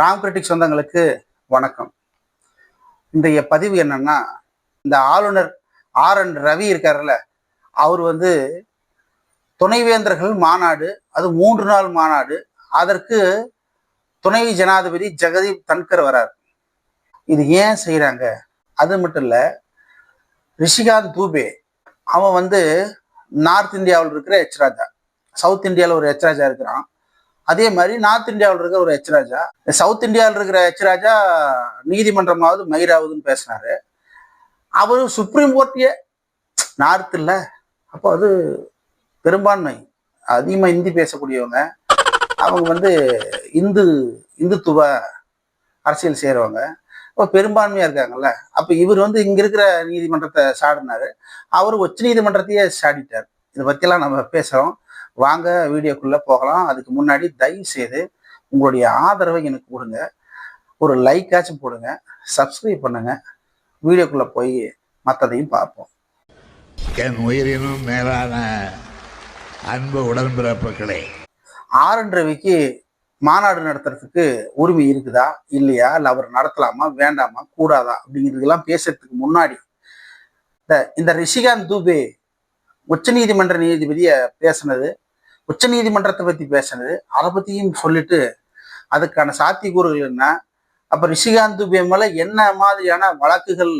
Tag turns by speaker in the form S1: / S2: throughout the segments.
S1: Ram critic சொந்தங்களுக்கு வணக்கம் இன்றைய பதிவு என்னன்னா இந்த ஆளுநர் ஆர் என் ரவி இருக்காருல்ல அவர் வந்து துணைவேந்தர்கள் மாநாடு அது மூன்று நாள் மாநாடு அதற்கு துணை ஜனாதிபதி ஜெகதீப் தன்கர் வரார் இது ஏன் செய்கிறாங்க அது மட்டும் இல்லை ரிஷிகாந்த் தூபே அவன் வந்து நார்த் இந்தியாவில் இருக்கிற எச்ராஜா சவுத் இந்தியாவில் ஒரு எச்ராஜா இருக்கிறான் அதே மாதிரி நார்த் இந்தியாவில் இருக்கிற ஒரு ஹெச்ராஜா சவுத் இந்தியாவில் இருக்கிற ஹெச்ராஜா நீதிமன்றமாவது மயிராவதுன்னு பேசினாரு அவரு சுப்ரீம் கோர்ட்டையே நார்த் இல்லை அப்போ அது பெரும்பான்மை அதிகமாக இந்தி பேசக்கூடியவங்க அவங்க வந்து இந்து இந்துத்துவ அரசியல் செய்கிறவங்க இப்போ பெரும்பான்மையாக இருக்காங்கல்ல அப்போ இவர் வந்து இங்கே இருக்கிற நீதிமன்றத்தை சாடினார் அவர் உச்ச நீதிமன்றத்தையே சாடிட்டார் இதை பற்றியெல்லாம் நம்ம பேசுகிறோம் வாங்க வீடியோக்குள்ளே போகலாம் அதுக்கு முன்னாடி தயவு செய்து உங்களுடைய ஆதரவை எனக்கு கொடுங்க ஒரு லைக்காச்சும் போடுங்க சப்ஸ்கிரைப் பண்ணுங்க வீடியோக்குள்ளே போய் மற்றதையும் பார்ப்போம்
S2: என் உயிரினும் மேலான அன்பு உடன்பிறப்புகளே
S1: ஆர் ரவிக்கு மாநாடு நடத்துறதுக்கு உரிமை இருக்குதா இல்லையா இல்லை அவர் நடத்தலாமா வேண்டாமா கூடாதா அப்படிங்கிறதுக்கெல்லாம் பேசுறதுக்கு முன்னாடி இந்த ரிஷிகாந்த் தூபே உச்ச நீதிமன்ற நீதிபதியை பேசினது உச்ச நீதிமன்றத்தை பத்தி பேசினது அதை பத்தியும் சொல்லிட்டு அதுக்கான சாத்தியக்கூறுகள் என்ன அப்ப ரிஷிகாந்த் மேல என்ன மாதிரியான வழக்குகள்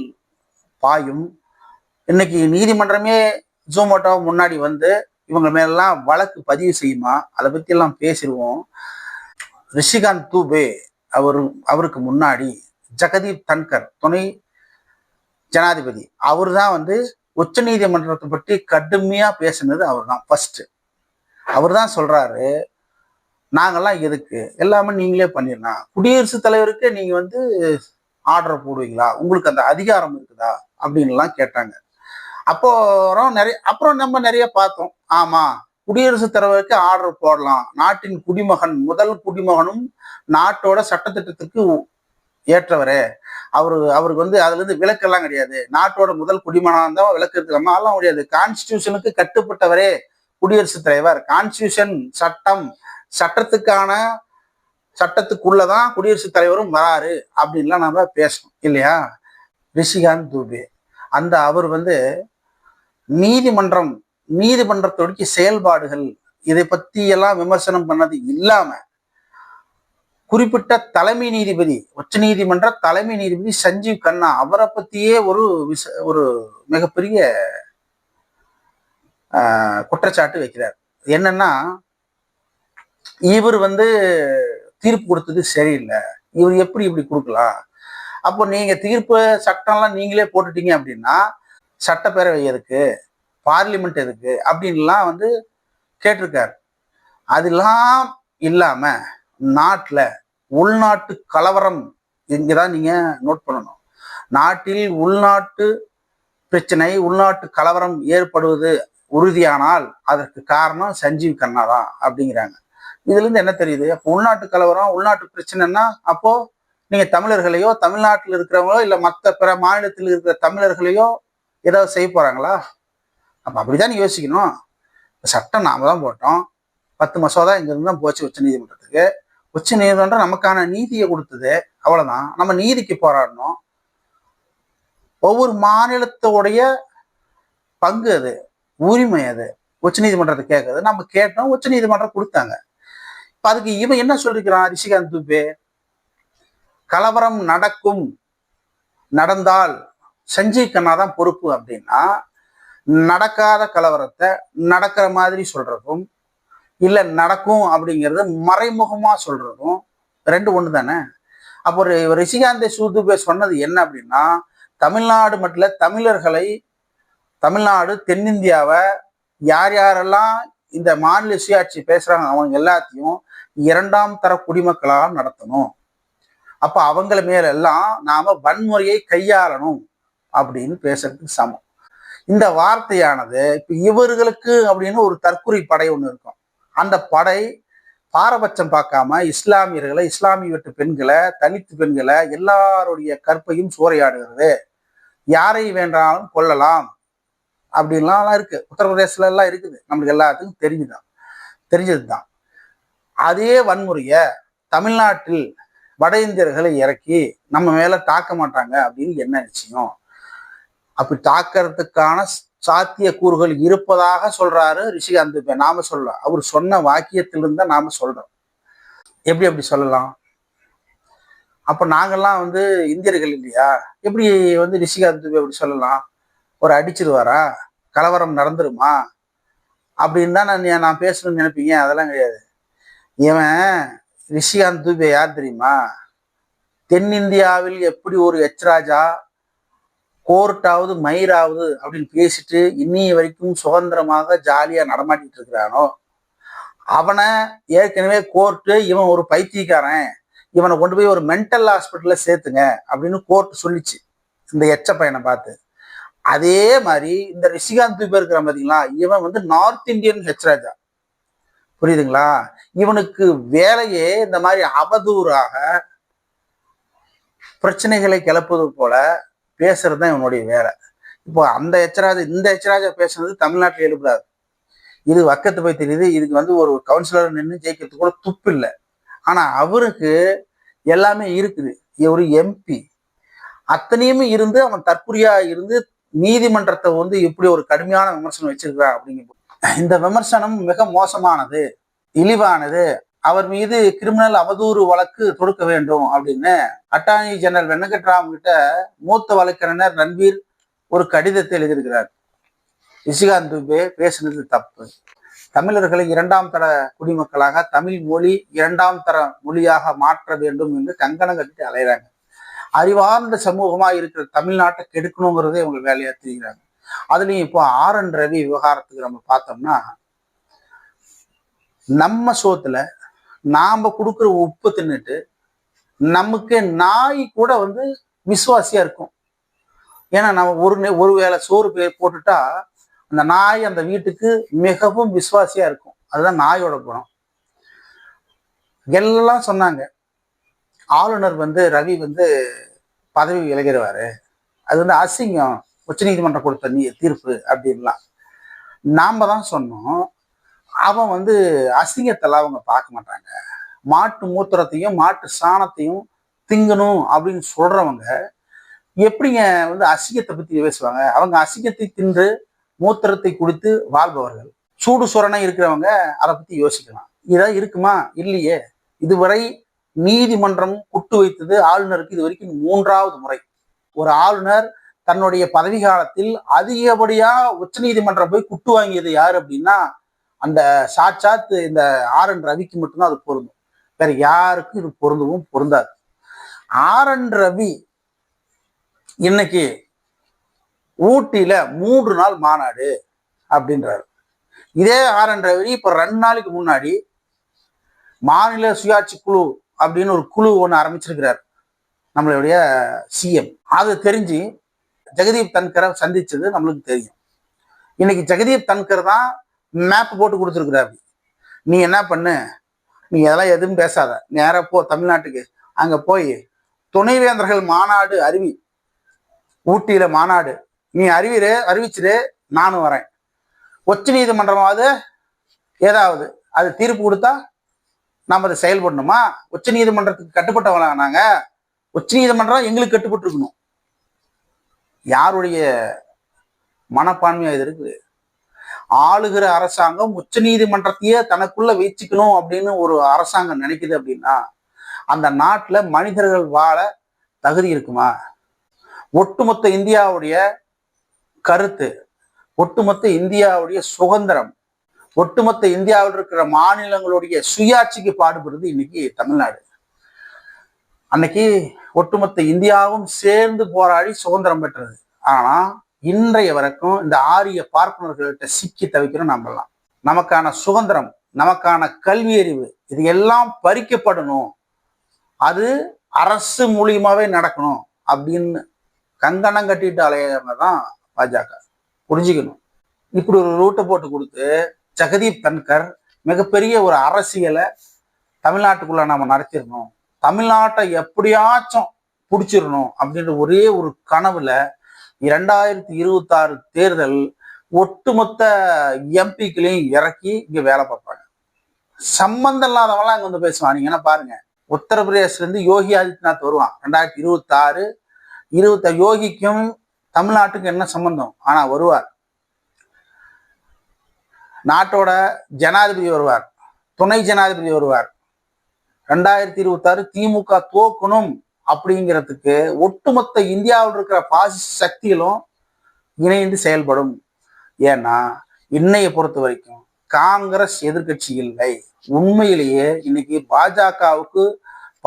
S1: பாயும் இன்னைக்கு நீதிமன்றமே ஜூமோட்டோ முன்னாடி வந்து இவங்க மேலாம் வழக்கு பதிவு செய்யுமா அதை பத்தி எல்லாம் பேசிடுவோம் ரிஷிகாந்த் தூபே அவர் அவருக்கு முன்னாடி ஜெகதீப் தன்கர் துணை ஜனாதிபதி அவர் தான் வந்து உச்ச நீதிமன்றத்தை பற்றி கடுமையா பேசினது அவர் தான் ஃபர்ஸ்ட் அவர் தான் சொல்றாரு நாங்கெல்லாம் எதுக்கு எல்லாமே நீங்களே பண்ணிடலாம் குடியரசுத் தலைவருக்கு நீங்க வந்து ஆர்டர் போடுவீங்களா உங்களுக்கு அந்த அதிகாரம் இருக்குதா அப்படின்லாம் கேட்டாங்க அப்போ நிறைய அப்புறம் நம்ம நிறைய பார்த்தோம் ஆமா குடியரசுத் தலைவருக்கு ஆர்டர் போடலாம் நாட்டின் குடிமகன் முதல் குடிமகனும் நாட்டோட சட்டத்திட்டத்துக்கு ஏற்றவரே அவரு அவருக்கு வந்து அதுல இருந்து விளக்கெல்லாம் கிடையாது நாட்டோட முதல் குடிமகனாக இருந்தால் விளக்கு இருக்கிறோமா அதெல்லாம் கிடையாது கான்ஸ்டியூஷனுக்கு கட்டுப்பட்டவரே குடியரசுத் தலைவர் கான்ஸ்டியூஷன் சட்டம் சட்டத்துக்கான சட்டத்துக்குள்ளதான் குடியரசுத் தலைவரும் வராரு அப்படின்லாம் நம்ம பேசணும் இல்லையா ரிஷிகாந்த் தூபே அந்த அவர் வந்து நீதிமன்றம் நீதிமன்றத்தோடைய செயல்பாடுகள் இதை பத்தி எல்லாம் விமர்சனம் பண்ணது இல்லாம குறிப்பிட்ட தலைமை நீதிபதி உச்ச நீதிமன்ற தலைமை நீதிபதி சஞ்சீவ் கண்ணா அவரை பத்தியே ஒரு விச ஒரு மிகப்பெரிய குற்றச்சாட்டு வைக்கிறார் என்னன்னா இவர் வந்து தீர்ப்பு கொடுத்தது சரியில்லை இவர் எப்படி இப்படி கொடுக்கலாம் அப்போ நீங்க தீர்ப்பு சட்டம்லாம் நீங்களே போட்டுட்டீங்க அப்படின்னா சட்டப்பேரவை எதுக்கு பார்லிமெண்ட் எதுக்கு அப்படின்லாம் வந்து கேட்டிருக்காரு அதெல்லாம் இல்லாம நாட்டில் உள்நாட்டு கலவரம் இங்கே தான் நீங்க நோட் பண்ணணும் நாட்டில் உள்நாட்டு பிரச்சனை உள்நாட்டு கலவரம் ஏற்படுவது உறுதியானால் அதற்கு காரணம் சஞ்சீவ் கண்ணா தான் அப்படிங்கிறாங்க இதுல இருந்து என்ன தெரியுது அப்போ உள்நாட்டு கலவரம் உள்நாட்டு பிரச்சனைனா அப்போ நீங்க தமிழர்களையோ தமிழ்நாட்டில் இருக்கிறவங்களோ இல்லை மற்ற பிற மாநிலத்தில் இருக்கிற தமிழர்களையோ ஏதாவது செய்ய போறாங்களா அப்போ அப்படிதான் யோசிக்கணும் சட்டம் நாம தான் போட்டோம் பத்து மசோதா இங்கிருந்து தான் போச்சு உச்ச நீதிமன்றத்துக்கு உச்ச நீதிமன்றம் நமக்கான நீதியை கொடுத்தது அவ்வளவுதான் நம்ம நீதிக்கு போராடணும் ஒவ்வொரு மாநிலத்தோடைய பங்கு அது உரிமை அது உச்சநீதிமன்றத்தை கேட்கறது நம்ம கேட்டோம் உச்சநீதிமன்றம் கொடுத்தாங்க இப்போ அதுக்கு இவன் என்ன சொல்லிருக்கிறான் ரிஷிகாந்த் துபே கலவரம் நடக்கும் நடந்தால் சஞ்சய் கண்ணா தான் பொறுப்பு அப்படின்னா நடக்காத கலவரத்தை நடக்கிற மாதிரி சொல்றதும் இல்லை நடக்கும் அப்படிங்கறத மறைமுகமாக சொல்றதும் ரெண்டு ஒன்று தானே அப்போ ரிஷிகாந்தை சூதுபே சொன்னது என்ன அப்படின்னா தமிழ்நாடு மட்டும் தமிழர்களை தமிழ்நாடு தென்னிந்தியாவை யார் யாரெல்லாம் இந்த மாநில சுயாட்சி பேசுறாங்க அவங்க எல்லாத்தையும் இரண்டாம் தர குடிமக்களாக நடத்தணும் அப்ப அவங்கள மேலெல்லாம் நாம வன்முறையை கையாளணும் அப்படின்னு பேசுறதுக்கு சமம் இந்த வார்த்தையானது இப்ப இவர்களுக்கு அப்படின்னு ஒரு தற்கொலை படை ஒன்று இருக்கும் அந்த படை பாரபட்சம் பார்க்காம இஸ்லாமியர்களை இஸ்லாமிய வெட்டு பெண்களை தனித்து பெண்களை எல்லாருடைய கற்பையும் சூறையாடுகிறது யாரை வேண்டாலும் கொள்ளலாம் அப்படின்லாம் இருக்கு உத்தரப்பிரதேசல எல்லாம் இருக்குது நம்மளுக்கு எல்லாத்துக்கும் தெரிஞ்சுதான் தெரிஞ்சது தான் அதே வன்முறையை தமிழ்நாட்டில் வட இந்தியர்களை இறக்கி நம்ம மேல தாக்க மாட்டாங்க அப்படின்னு என்ன நிச்சயம் அப்படி தாக்கிறதுக்கான சாத்திய கூறுகள் இருப்பதாக சொல்றாரு ரிஷிகாந்த் நாம சொல்ல அவர் சொன்ன வாக்கியத்திலிருந்து தான் நாம சொல்றோம் எப்படி அப்படி சொல்லலாம் அப்ப நாங்கெல்லாம் வந்து இந்தியர்கள் இல்லையா எப்படி வந்து ரிஷிகாந்த் அப்படி சொல்லலாம் ஒரு அடிச்சிருவாரா கலவரம் நடந்துருமா அப்படின்னு தான் நான் நான் பேசணும்னு நினைப்பீங்க அதெல்லாம் கிடையாது இவன் ரிஷிகாந்த் தூபே யார் தெரியுமா தென்னிந்தியாவில் எப்படி ஒரு எச்ராஜா கோர்ட்டாவது மயிராவது அப்படின்னு பேசிட்டு இன்னி வரைக்கும் சுதந்திரமாக ஜாலியாக நடமாட்டிட்டு இருக்கிறானோ அவனை ஏற்கனவே கோர்ட்டு இவன் ஒரு பைத்தியக்காரன் இவனை கொண்டு போய் ஒரு மென்டல் ஹாஸ்பிட்டலில் சேர்த்துங்க அப்படின்னு கோர்ட் சொல்லிச்சு இந்த எச்ச பையனை பார்த்து அதே மாதிரி இந்த ரிஷிகாந்த் துபே இருக்கிறான் பார்த்தீங்களா இவன் வந்து நார்த் இந்தியன் ஹெச்ராஜா புரியுதுங்களா இவனுக்கு வேலையே இந்த மாதிரி அவதூறாக பிரச்சனைகளை கிளப்புவது போல பேசுறதுதான் இவனுடைய வேலை இப்போ அந்த ஹெச்ராஜ இந்த எச்சராஜா பேசுனது தமிழ்நாட்டில் எழுப்புறாரு இது வக்கத்து போய் தெரியுது இதுக்கு வந்து ஒரு கவுன்சிலர் நின்று ஜெயிக்கிறதுக்கு கூட துப்பு இல்லை ஆனா அவருக்கு எல்லாமே இருக்குது ஒரு எம்பி அத்தனையுமே இருந்து அவன் தற்கொலையா இருந்து நீதிமன்றத்தை வந்து இப்படி ஒரு கடுமையான விமர்சனம் வச்சிருக்கிறா அப்படிங்கிறது இந்த விமர்சனம் மிக மோசமானது இழிவானது அவர் மீது கிரிமினல் அவதூறு வழக்கு தொடுக்க வேண்டும் அப்படின்னு அட்டார்னி ஜெனரல் வெங்கட்ராம் கிட்ட மூத்த வழக்கறிஞர் ரன்வீர் ஒரு கடிதத்தை எழுதியிருக்கிறார் விஜயகாந்த் துபே பேசுனது தப்பு தமிழர்களை இரண்டாம் தர குடிமக்களாக தமிழ் மொழி இரண்டாம் தர மொழியாக மாற்ற வேண்டும் என்று கங்கணம் கட்டிட்டு அலைகிறாங்க அறிவார்ந்த சமூகமா இருக்கிற தமிழ்நாட்டை கெடுக்கணுங்கிறதே இவங்க வேலையா தெரிகிறாங்க அதுலயும் இப்போ ஆர் என் ரவி விவகாரத்துக்கு நம்ம பார்த்தோம்னா நம்ம சோத்துல நாம கொடுக்குற உப்பு தின்னுட்டு நமக்கு நாய் கூட வந்து விசுவாசியா இருக்கும் ஏன்னா நம்ம ஒரு ஒரு வேளை சோறு போட்டுட்டா அந்த நாய் அந்த வீட்டுக்கு மிகவும் விசுவாசியா இருக்கும் அதுதான் நாயோட குணம் எல்லாம் சொன்னாங்க ஆளுநர் வந்து ரவி வந்து பதவி விலகிடுவார் அது வந்து அசிங்கம் உச்சநீதிமன்றம் கொடுத்த நீ தீர்ப்பு அப்படின்லாம் நாம் தான் சொன்னோம் அவன் வந்து அசிங்கத்தெல்லாம் அவங்க பார்க்க மாட்டாங்க மாட்டு மூத்திரத்தையும் மாட்டு சாணத்தையும் திங்கணும் அப்படின்னு சொல்றவங்க எப்படிங்க வந்து அசிங்கத்தை பத்தி பேசுவாங்க அவங்க அசிங்கத்தை தின்று மூத்திரத்தை குடித்து வாழ்பவர்கள் சூடு சுரணை இருக்கிறவங்க அதை பத்தி யோசிக்கலாம் இதான் இருக்குமா இல்லையே இதுவரை நீதிமன்றம் குட்டு வைத்தது ஆளுநருக்கு இது வரைக்கும் மூன்றாவது முறை ஒரு ஆளுநர் தன்னுடைய பதவி காலத்தில் அதிகப்படியாக உச்ச நீதிமன்றம் போய் குட்டு வாங்கியது யார் அப்படின்னா அந்த சாட்சாத் இந்த ஆர் என் ரவிக்கு மட்டும்தான் அது பொருந்தும் வேற யாருக்கும் இது பொருந்தவும் பொருந்தாது ஆர் என் ரவி இன்னைக்கு ஊட்டியில மூன்று நாள் மாநாடு அப்படின்றாரு இதே ஆர் என் ரவி இப்ப ரெண்டு நாளைக்கு முன்னாடி மாநில சுயாட்சி குழு அப்படின்னு ஒரு குழு ஒன்று ஆரம்பிச்சிருக்கிறார் நம்மளுடைய சிஎம் அது தெரிஞ்சு ஜெகதீப் தன்கரை சந்திச்சது நம்மளுக்கு தெரியும் இன்னைக்கு ஜெகதீப் தன்கர் தான் மேப் போட்டு கொடுத்துருக்குறாரு நீ என்ன பண்ணு நீ அதெல்லாம் எதுவும் பேசாத நேராக போ தமிழ்நாட்டுக்கு அங்கே போய் துணைவேந்தர்கள் மாநாடு அருவி ஊட்டியில் மாநாடு நீ அறிவிரு அறிவிச்சிரு நானும் வரேன் உச்ச நீதிமன்றமாவது ஏதாவது அது தீர்ப்பு கொடுத்தா நாம் அதை செயல்படணுமா உச்ச நீதிமன்றத்துக்கு கட்டுப்பட்டவங்களாம் உச்ச நீதிமன்றம் எங்களுக்கு கட்டுப்பட்டு இருக்கணும் யாருடைய மனப்பான்மையா இது இருக்குது ஆளுகிற அரசாங்கம் உச்ச நீதிமன்றத்தையே தனக்குள்ள வச்சுக்கணும் அப்படின்னு ஒரு அரசாங்கம் நினைக்குது அப்படின்னா அந்த நாட்டுல மனிதர்கள் வாழ தகுதி இருக்குமா ஒட்டுமொத்த இந்தியாவுடைய கருத்து ஒட்டுமொத்த இந்தியாவுடைய சுதந்திரம் ஒட்டுமொத்த இந்தியாவில் இருக்கிற மாநிலங்களுடைய சுயாட்சிக்கு பாடுபடுறது இன்னைக்கு தமிழ்நாடு அன்னைக்கு ஒட்டுமொத்த இந்தியாவும் சேர்ந்து போராடி சுதந்திரம் பெற்றது ஆனா இன்றைய வரைக்கும் இந்த ஆரிய பார்ப்பனர்கள்ட்ட சிக்கி தவிக்கணும் நம்பலாம் நமக்கான சுதந்திரம் நமக்கான கல்வி அறிவு இது எல்லாம் பறிக்கப்படணும் அது அரசு மூலியமாவே நடக்கணும் அப்படின்னு கங்கணம் கட்டிட்டு அலையிறவங்க பாஜக புரிஞ்சுக்கணும் இப்படி ஒரு ரூட்டை போட்டு கொடுத்து ஜெகதீப் தன்கர் மிகப்பெரிய ஒரு அரசியலை தமிழ்நாட்டுக்குள்ள நம்ம நடத்திடணும் தமிழ்நாட்டை எப்படியாச்சும் பிடிச்சிடணும் அப்படின்ற ஒரே ஒரு கனவுல இரண்டாயிரத்தி இருபத்தாறு தேர்தல் ஒட்டுமொத்த எம்பிக்களையும் இறக்கி இங்க வேலை பார்ப்பாங்க சம்பந்தம் இல்லாதவங்களாம் இங்க வந்து பேசுவாங்க நீங்க என்ன பாருங்க உத்தரப்பிரதேசல இருந்து யோகி ஆதித்யநாத் வருவான் ரெண்டாயிரத்தி இருபத்தி ஆறு இருபத்த யோகிக்கும் தமிழ்நாட்டுக்கும் என்ன சம்பந்தம் ஆனா வருவார் நாட்டோட ஜனாதிபதி வருவார் துணை ஜனாதிபதி வருவார் ரெண்டாயிரத்தி இருபத்தாறு திமுக தோக்கணும் அப்படிங்கிறதுக்கு ஒட்டுமொத்த இந்தியாவில் இருக்கிற பாசிஸ்ட் சக்திகளும் இணைந்து செயல்படும் ஏன்னா இன்னைய பொறுத்த வரைக்கும் காங்கிரஸ் எதிர்கட்சி இல்லை உண்மையிலேயே இன்னைக்கு பாஜகவுக்கு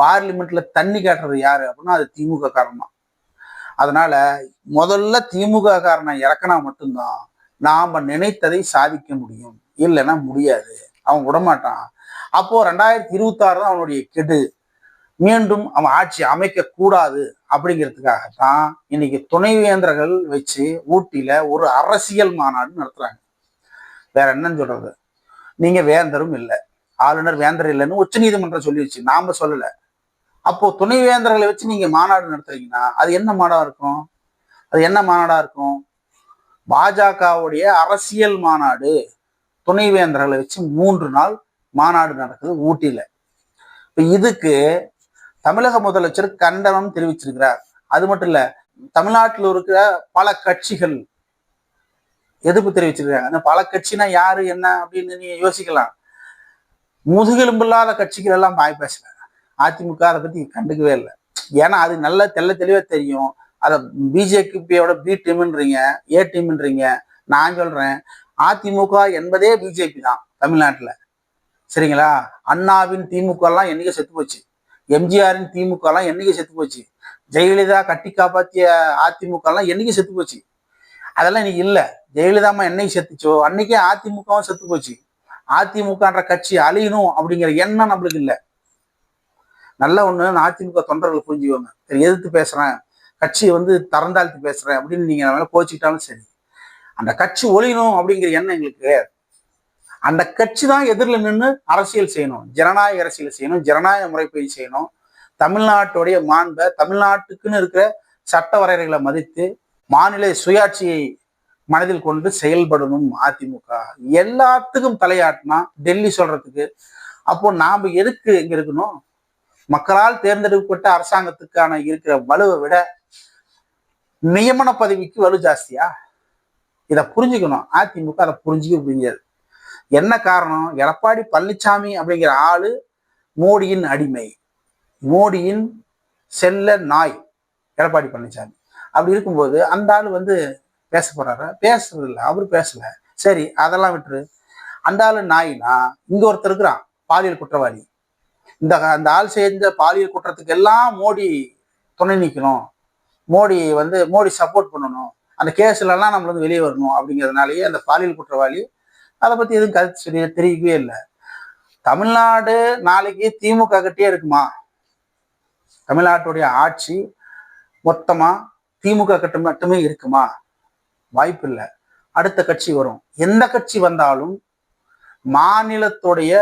S1: பார்லிமெண்ட்ல தண்ணி காட்டுறது யாரு அப்படின்னா அது திமுக காரணம் அதனால முதல்ல திமுக காரணம் இறக்கினா மட்டும்தான் நாம் நினைத்ததை சாதிக்க முடியும் இல்லைன்னா முடியாது அவன் விடமாட்டான் அப்போ ரெண்டாயிரத்தி இருபத்தாறு தான் அவனுடைய கெடு மீண்டும் அவன் ஆட்சி அமைக்க கூடாது அப்படிங்கிறதுக்காக தான் இன்னைக்கு துணைவேந்தர்கள் வச்சு ஊட்டியில ஒரு அரசியல் மாநாடு நடத்துறாங்க வேற என்னன்னு சொல்றது நீங்க வேந்தரும் இல்லை ஆளுநர் வேந்தர் இல்லைன்னு உச்ச நீதிமன்றம் சொல்லிடுச்சு நாம சொல்லல அப்போ துணைவேந்தர்களை வச்சு நீங்க மாநாடு நடத்துறீங்கன்னா அது என்ன மாடா இருக்கும் அது என்ன மாநாடா இருக்கும் பாஜகவுடைய அரசியல் மாநாடு துணைவேந்தர்களை வச்சு மூன்று நாள் மாநாடு நடக்குது ஊட்டியில இப்ப இதுக்கு தமிழக முதலமைச்சர் கண்டனம் தெரிவிச்சிருக்கிறார் அது மட்டும் இல்ல தமிழ்நாட்டில் இருக்கிற பல கட்சிகள் எதிர்ப்பு தெரிவிச்சிருக்காங்க அந்த பல கட்சினா யாரு என்ன அப்படின்னு நீங்க யோசிக்கலாம் முதுகெலும்பில்லாத கட்சிகள் எல்லாம் பாய் பேசுறாங்க அதிமுக அதை பத்தி கண்டுக்கவே இல்லை ஏன்னா அது நல்ல தெல்ல தெளிவா தெரியும் அதை பிஜேபியோட பி டீம்ன்றீங்க ஏ டீம்ன்றீங்க நான் சொல்றேன் அதிமுக என்பதே பிஜேபி தான் தமிழ்நாட்டில் சரிங்களா அண்ணாவின் திமுக எல்லாம் என்னைக்கு செத்து போச்சு எம்ஜிஆரின் திமுக எல்லாம் என்னைக்கு செத்து போச்சு ஜெயலலிதா கட்டி காப்பாத்திய அதிமுக எல்லாம் என்னைக்கு செத்து போச்சு அதெல்லாம் இன்னைக்கு இல்லை ஜெயலலிதாமா என்னைக்கு செத்துச்சோ அன்னைக்கே அதிமுகவும் செத்து போச்சு அதிமுகன்ற கட்சி அழியணும் அப்படிங்கிற எண்ணம் நம்மளுக்கு இல்லை நல்ல ஒன்று அதிமுக தொண்டர்கள் புரிஞ்சுக்கோங்க எதிர்த்து பேசுறேன் கட்சியை வந்து தரந்தாழ்த்து பேசுறேன் அப்படின்னு நீங்க மேல கோச்சுக்கிட்டாலும் சரி அந்த கட்சி ஒழியணும் அப்படிங்கிற எண்ணம் எங்களுக்கு கிடையாது அந்த கட்சி தான் எதிரில் நின்று அரசியல் செய்யணும் ஜனநாயக அரசியல் செய்யணும் ஜனநாயக முறைப்படி செய்யணும் தமிழ்நாட்டுடைய மாண்பை தமிழ்நாட்டுக்குன்னு இருக்கிற சட்ட வரையறைகளை மதித்து மாநில சுயாட்சியை மனதில் கொண்டு செயல்படணும் அதிமுக எல்லாத்துக்கும் தலையாட்டினா டெல்லி சொல்றதுக்கு அப்போ நாம எதுக்கு இங்க இருக்கணும் மக்களால் தேர்ந்தெடுக்கப்பட்ட அரசாங்கத்துக்கான இருக்கிற வலுவை விட நியமன பதவிக்கு வலு ஜாஸ்தியா இதை புரிஞ்சுக்கணும் அதிமுக அதை புரிஞ்சுக்க முடியாது என்ன காரணம் எடப்பாடி பழனிசாமி அப்படிங்கிற ஆளு மோடியின் அடிமை மோடியின் செல்ல நாய் எடப்பாடி பழனிசாமி அப்படி இருக்கும்போது அந்த ஆள் வந்து பேச போறாரு பேசுறது இல்லை அவரு பேசல சரி அதெல்லாம் விட்டுரு அந்த ஆளு நாயினா இங்க ஒருத்தர் இருக்கிறான் பாலியல் குற்றவாளி இந்த அந்த ஆள் செஞ்ச பாலியல் குற்றத்துக்கு எல்லாம் மோடி துணை நிற்கணும் மோடி வந்து மோடி சப்போர்ட் பண்ணணும் அந்த கேஸ்லலாம் நம்மள வந்து வெளியே வரணும் அப்படிங்கிறதுனாலயே அந்த பாலியல் குற்றவாளி அதை பற்றி எதுவும் கருத்து சொல்லி தெரியவே இல்லை தமிழ்நாடு நாளைக்கு திமுக கிட்டே இருக்குமா தமிழ்நாட்டுடைய ஆட்சி மொத்தமாக திமுக கிட்ட மட்டுமே இருக்குமா வாய்ப்பு இல்லை அடுத்த கட்சி வரும் எந்த கட்சி வந்தாலும் மாநிலத்துடைய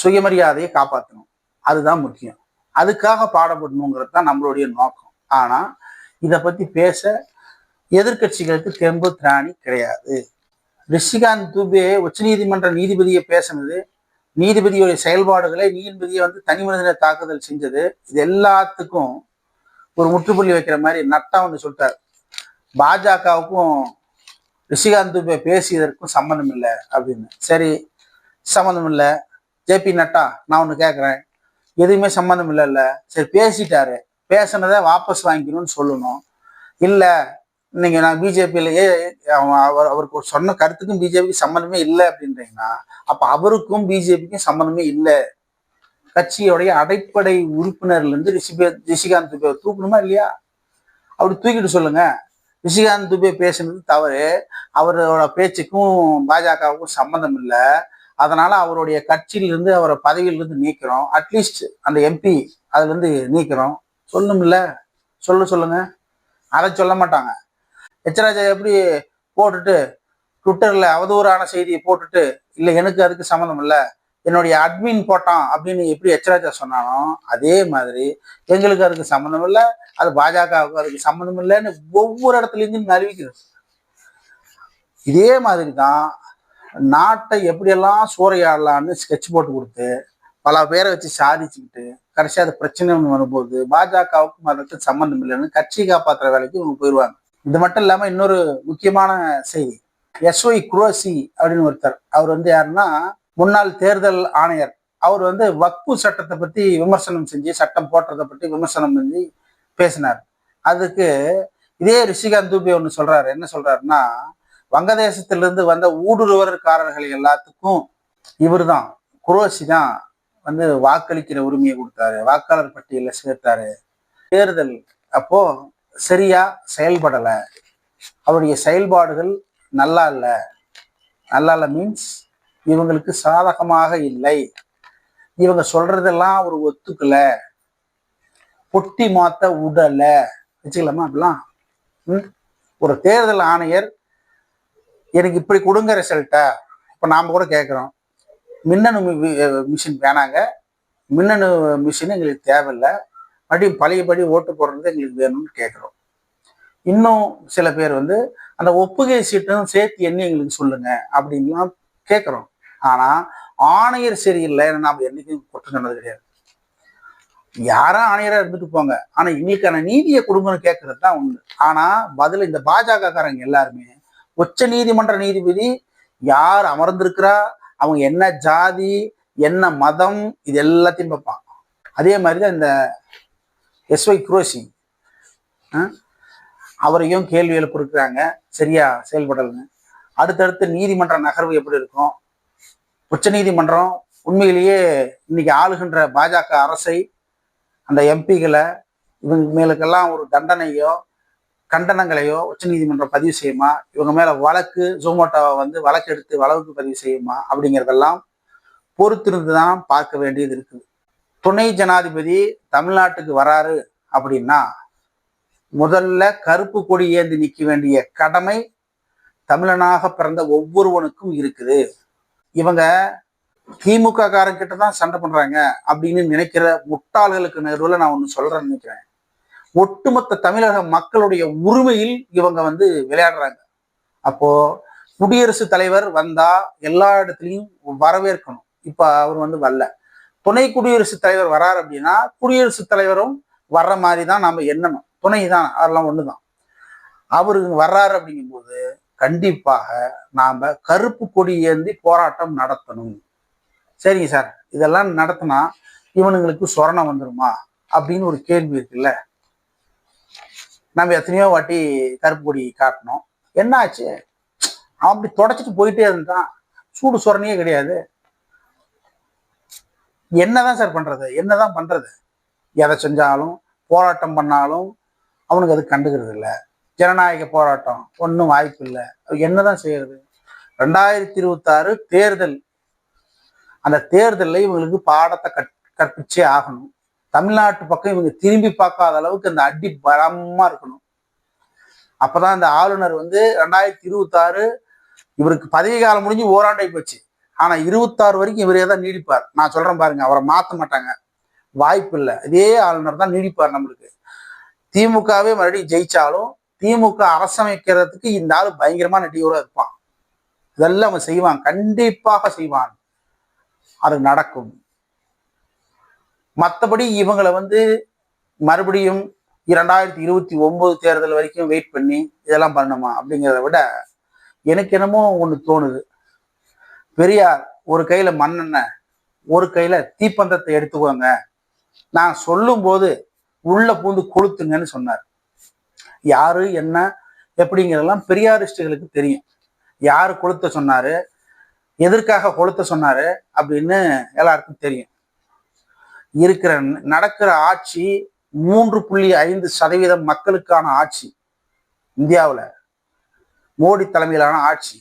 S1: சுயமரியாதையை காப்பாற்றணும் அதுதான் முக்கியம் அதுக்காக பாடப்படணுங்கிறது தான் நம்மளுடைய நோக்கம் ஆனால் இதை பற்றி பேச எதிர்கட்சிகளுக்கு தெம்பு திராணி கிடையாது ரிஷிகாந்த் துபே உச்சநீதிமன்ற நீதிபதியை பேசினது நீதிபதியுடைய செயல்பாடுகளை நீதிபதியை வந்து தனி மனிதனை தாக்குதல் செஞ்சது இது எல்லாத்துக்கும் ஒரு முற்றுப்புள்ளி வைக்கிற மாதிரி நட்டா ஒன்று சொல்லிட்டார் பாஜகவுக்கும் ரிஷிகாந்த் துபே பேசியதற்கும் சம்மந்தம் இல்லை அப்படின்னு சரி சம்மந்தம் இல்லை ஜேபி நட்டா நான் ஒன்று கேட்குறேன் எதுவுமே சம்மந்தம் இல்லை சரி பேசிட்டாரு பேசினதை வாபஸ் வாங்கிக்கணும்னு சொல்லணும் இல்லை நீங்கள் நான் பிஜேபியிலேயே அவர் அவருக்கு சொன்ன கருத்துக்கும் பிஜேபிக்கு சம்மந்தமே இல்லை அப்படின்றீங்கன்னா அப்போ அவருக்கும் பிஜேபிக்கும் சம்மந்தமே இல்லை கட்சியோடைய அடிப்படை உறுப்பினர்லேருந்து ரிஷிபே ரிஷிகாந்த் துபே தூக்கணுமா இல்லையா அப்படி தூக்கிட்டு சொல்லுங்க ரிஷிகாந்த் துபே பேசுனது தவறு அவரோட பேச்சுக்கும் பாஜகவுக்கும் சம்மந்தம் இல்லை அதனால அவருடைய கட்சியிலிருந்து அவரை பதவியிலிருந்து நீக்கிறோம் அட்லீஸ்ட் அந்த எம்பி அதுலேருந்து நீக்கிறோம் சொல்லும்ல சொல்ல சொல்லுங்க அதை சொல்ல மாட்டாங்க எச்சராஜா எப்படி போட்டுட்டு ட்விட்டரில் அவதூறான செய்தியை போட்டுட்டு இல்லை எனக்கு அதுக்கு சம்மந்தம் இல்லை என்னுடைய அட்மின் போட்டான் அப்படின்னு எப்படி எச்சராஜா சொன்னாலும் அதே மாதிரி எங்களுக்கு அதுக்கு சம்மந்தம் இல்லை அது பாஜகவுக்கு அதுக்கு சம்மந்தம் இல்லைன்னு ஒவ்வொரு இடத்துலேருந்து அறிவிக்கிறது இதே மாதிரி தான் நாட்டை எப்படியெல்லாம் சூறையாடலான்னு ஸ்கெட்ச் போட்டு கொடுத்து பல பேரை வச்சு சாதிச்சுக்கிட்டு கடைசியாக அது பிரச்சனைன்னு வரும்போது பாஜகவுக்கும் அதற்கு சம்மந்தம் இல்லைன்னு கட்சி காப்பாற்றுற வேலைக்கு இவங்க போயிடுவாங்க இது மட்டும் இல்லாமல் இன்னொரு முக்கியமான செய்தி எஸ்ஒய் குரோசி அப்படின்னு ஒருத்தர் அவர் வந்து யாருன்னா முன்னாள் தேர்தல் ஆணையர் அவர் வந்து வக்பு சட்டத்தை பற்றி விமர்சனம் செஞ்சு சட்டம் போட்டுறதை பற்றி விமர்சனம் செஞ்சு பேசினார் அதுக்கு இதே ரிஷிகாந்த் தூபி ஒன்று சொல்றாரு என்ன சொல்கிறாருன்னா வங்கதேசத்திலிருந்து வந்த ஊடுருவர்காரர்கள் எல்லாத்துக்கும் இவர் தான் குரோசி தான் வந்து வாக்களிக்கிற உரிமையை கொடுத்தாரு வாக்காளர் பட்டியலில் சேர்த்தாரு தேர்தல் அப்போ சரியா செயல்படலை அவருடைய செயல்பாடுகள் நல்லா இல்லை நல்லா இல்லை மீன்ஸ் இவங்களுக்கு சாதகமாக இல்லை இவங்க சொல்றதெல்லாம் அவர் ஒத்துக்கல பொட்டி மாத்த உடலை வச்சுக்கலாமா அப்படிலாம் ஒரு தேர்தல் ஆணையர் எனக்கு இப்படி கொடுங்க ரிசல்ட்டா இப்போ நாம் கூட கேட்குறோம் மின்னணு மிஷின் வேணாங்க மின்னணு மிஷின் எங்களுக்கு தேவையில்லை மறுபடியும் பழையபடி ஓட்டு போடுறது எங்களுக்கு வேணும்னு கேட்குறோம் இன்னும் சில பேர் வந்து அந்த ஒப்புகை சீட்டும் சேர்த்து எண்ணி எங்களுக்கு சொல்லுங்க அப்படின்லாம் கேட்குறோம் ஆனால் ஆணையர் சரியில்லை நாம் என்றைக்கும் குற்றம் சொன்னது கிடையாது யாரா ஆணையராக இருந்துட்டு போங்க ஆனால் எங்களுக்கான நீதியை கொடுங்கன்னு கேட்கறது தான் உண்டு ஆனால் பதில் இந்த பாஜகக்காரங்க எல்லாருமே உச்ச நீதிமன்ற நீதிபதி யார் அமர்ந்திருக்கிறா அவங்க என்ன ஜாதி என்ன மதம் இது எல்லாத்தையும் பார்ப்பான் அதே மாதிரி தான் இந்த எஸ் ஒய் குரோசி அவரையும் கேள்வி எழுப்பிருக்கிறாங்க சரியா செயல்படலன்னு அடுத்தடுத்து நீதிமன்ற நகர்வு எப்படி இருக்கும் உச்ச நீதிமன்றம் உண்மையிலேயே இன்னைக்கு ஆளுகின்ற பாஜக அரசை அந்த எம்பிகளை இவங்க மேலுக்கெல்லாம் ஒரு தண்டனையோ கண்டனங்களையோ உச்சநீதிமன்றம் பதிவு செய்யுமா இவங்க மேல வழக்கு ஜோமோட்டோவை வந்து வழக்கு எடுத்து வழக்கு பதிவு செய்யுமா அப்படிங்கிறதெல்லாம் பொறுத்திருந்துதான் பார்க்க வேண்டியது இருக்குது துணை ஜனாதிபதி தமிழ்நாட்டுக்கு வராரு அப்படின்னா முதல்ல கருப்பு கொடி ஏந்தி நிற்க வேண்டிய கடமை தமிழனாக பிறந்த ஒவ்வொருவனுக்கும் இருக்குது இவங்க திமுக காரங்கிட்ட தான் சண்டை பண்றாங்க அப்படின்னு நினைக்கிற முட்டாள்களுக்கு நடுவில் நான் ஒன்று சொல்றேன்னு நினைக்கிறேன் ஒட்டுமொத்த தமிழக மக்களுடைய உரிமையில் இவங்க வந்து விளையாடுறாங்க அப்போ குடியரசு தலைவர் வந்தா எல்லா இடத்துலையும் வரவேற்கணும் இப்ப அவர் வந்து வரல துணை குடியரசுத் தலைவர் வராரு அப்படின்னா குடியரசுத் தலைவரும் வர்ற மாதிரி தான் நாம எண்ணணும் துணை தான் அதெல்லாம் ஒண்ணுதான் அவரு வர்றாரு அப்படிங்கும்போது கண்டிப்பாக நாம கருப்பு கொடி ஏந்தி போராட்டம் நடத்தணும் சரிங்க சார் இதெல்லாம் நடத்தினா இவனுங்களுக்கு சொரணம் வந்துருமா அப்படின்னு ஒரு கேள்வி இருக்குல்ல நம்ம எத்தனையோ வாட்டி கருப்பு கொடி காட்டணும் என்னாச்சு அவன் அப்படி தொடச்சிட்டு போயிட்டே இருந்தான் சூடு சொரணியே கிடையாது என்னதான் சார் பண்றது என்னதான் பண்றது எதை செஞ்சாலும் போராட்டம் பண்ணாலும் அவனுக்கு அது கண்டுக்கிறது இல்லை ஜனநாயக போராட்டம் ஒன்றும் வாய்ப்பு இல்லை என்னதான் செய்யறது ரெண்டாயிரத்தி இருபத்தாறு தேர்தல் அந்த தேர்தலில் இவங்களுக்கு பாடத்தை கற் கற்பிச்சே ஆகணும் தமிழ்நாட்டு பக்கம் இவங்க திரும்பி பார்க்காத அளவுக்கு அந்த அடி பலமா இருக்கணும் அப்பதான் அந்த ஆளுநர் வந்து ரெண்டாயிரத்தி இருபத்தாறு இவருக்கு பதவி காலம் முடிஞ்சு ஓராண்டை போச்சு ஆனா இருபத்தாறு வரைக்கும் இவரே தான் நீடிப்பார் நான் சொல்றேன் பாருங்க அவரை மாத்த மாட்டாங்க வாய்ப்பு இல்லை இதே ஆளுநர் தான் நீடிப்பார் நம்மளுக்கு திமுகவே மறுபடியும் ஜெயிச்சாலும் திமுக அரசமைக்கிறதுக்கு இந்த ஆள் பயங்கரமா நடிகரா இருப்பான் இதெல்லாம் அவன் செய்வான் கண்டிப்பாக செய்வான் அது நடக்கும் மற்றபடி இவங்களை வந்து மறுபடியும் இரண்டாயிரத்தி இருபத்தி ஒன்பது தேர்தல் வரைக்கும் வெயிட் பண்ணி இதெல்லாம் பண்ணணுமா அப்படிங்கிறத விட எனக்கு என்னமோ ஒன்று தோணுது பெரியார் ஒரு கையில் மண்ணெண்ண ஒரு கையில் தீப்பந்தத்தை எடுத்துக்கோங்க நான் சொல்லும்போது உள்ள பூந்து கொளுத்துங்கன்னு சொன்னார் யாரு என்ன எப்படிங்கிறதெல்லாம் பெரியாரிஸ்டுகளுக்கு தெரியும் யார் கொளுத்த சொன்னாரு எதற்காக கொளுத்த சொன்னாரு அப்படின்னு எல்லாருக்கும் தெரியும் இருக்கிற நடக்கிற ஆட்சி மூன்று புள்ளி ஐந்து சதவீதம் மக்களுக்கான ஆட்சி இந்தியாவில் மோடி தலைமையிலான ஆட்சி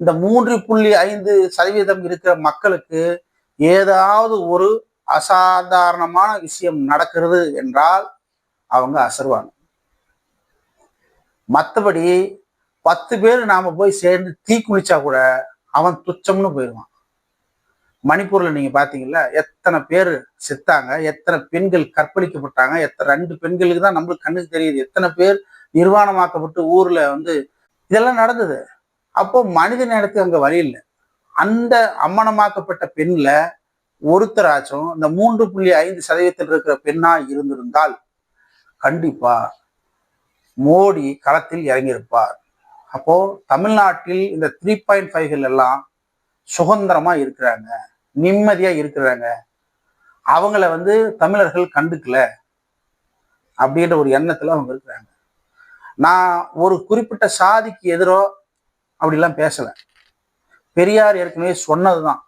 S1: இந்த மூன்று புள்ளி ஐந்து சதவீதம் இருக்கிற மக்களுக்கு ஏதாவது ஒரு அசாதாரணமான விஷயம் நடக்கிறது என்றால் அவங்க அசருவாங்க மற்றபடி பத்து பேர் நாம போய் சேர்ந்து தீ குளிச்சா கூட அவன் துச்சம்னு போயிடுவான் மணிப்பூர்ல நீங்க பாத்தீங்கல்ல எத்தனை பேர் செத்தாங்க எத்தனை பெண்கள் கற்பழிக்கப்பட்டாங்க எத்தனை ரெண்டு பெண்களுக்கு தான் நம்மளுக்கு கண்ணுக்கு தெரியுது எத்தனை பேர் நிர்வாணமாக்கப்பட்டு ஊர்ல வந்து இதெல்லாம் நடந்தது அப்போ மனித நேரத்துக்கு அங்க வழி இல்லை அந்த அம்மனமாக்கப்பட்ட பெண்ல ஒருத்தராச்சும் இந்த மூன்று புள்ளி ஐந்து சதவீதத்தில் இருக்கிற பெண்ணா இருந்திருந்தால் கண்டிப்பா மோடி களத்தில் இறங்கியிருப்பார் அப்போ தமிழ்நாட்டில் இந்த த்ரீ பாயிண்ட் ஃபைவ்கள் எல்லாம் சுதந்திரமா இருக்கிறாங்க நிம்மதியா இருக்கிறாங்க அவங்கள வந்து தமிழர்கள் கண்டுக்கல அப்படின்ற ஒரு எண்ணத்துல அவங்க இருக்கிறாங்க நான் ஒரு குறிப்பிட்ட சாதிக்கு எதிரோ அப்படிலாம் பேசல பெரியார் ஏற்கனவே சொன்னதுதான்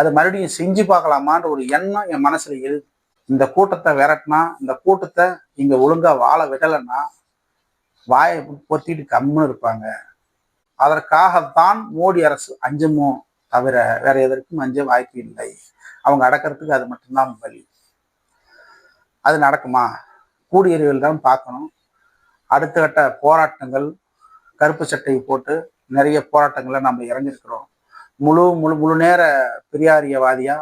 S1: அதை மறுபடியும் செஞ்சு பார்க்கலாமான்ற ஒரு எண்ணம் என் மனசுல இரு இந்த கூட்டத்தை விரட்டினா இந்த கூட்டத்தை இங்க ஒழுங்கா வாழ விடலைன்னா வாயை பொத்திட்டு கம்முன்னு இருப்பாங்க அதற்காகத்தான் மோடி அரசு அஞ்சமோ தவிர வேற எதற்கும் அஞ்ச வாய்ப்பு இல்லை அவங்க அடக்கிறதுக்கு அது மட்டும்தான் வழி அது நடக்குமா கூடியறிவில் தான் பார்க்கணும் அடுத்த கட்ட போராட்டங்கள் கருப்பு சட்டையை போட்டு நிறைய போராட்டங்களை நம்ம இறங்கியிருக்கிறோம் முழு முழு முழு நேர பெரியாரியவாதியா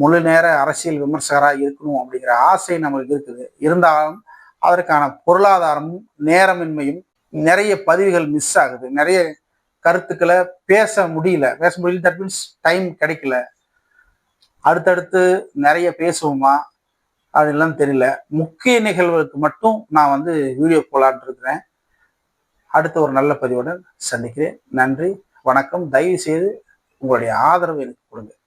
S1: முழு நேர அரசியல் விமர்சகராக இருக்கணும் அப்படிங்கிற ஆசை நம்மளுக்கு இருக்குது இருந்தாலும் அதற்கான பொருளாதாரமும் நேரமின்மையும் நிறைய பதிவுகள் மிஸ் ஆகுது நிறைய கருத்துக்களை பேச முடியல பேச முடியல தட் மீன்ஸ் டைம் கிடைக்கல அடுத்தடுத்து நிறைய பேசுவோமா அதெல்லாம் தெரியல முக்கிய நிகழ்வுகளுக்கு மட்டும் நான் வந்து வீடியோ போலான் இருக்கிறேன் அடுத்த ஒரு நல்ல பதிவுடன் சந்திக்கிறேன் நன்றி வணக்கம் தயவு செய்து உங்களுடைய ஆதரவு எனக்கு கொடுங்க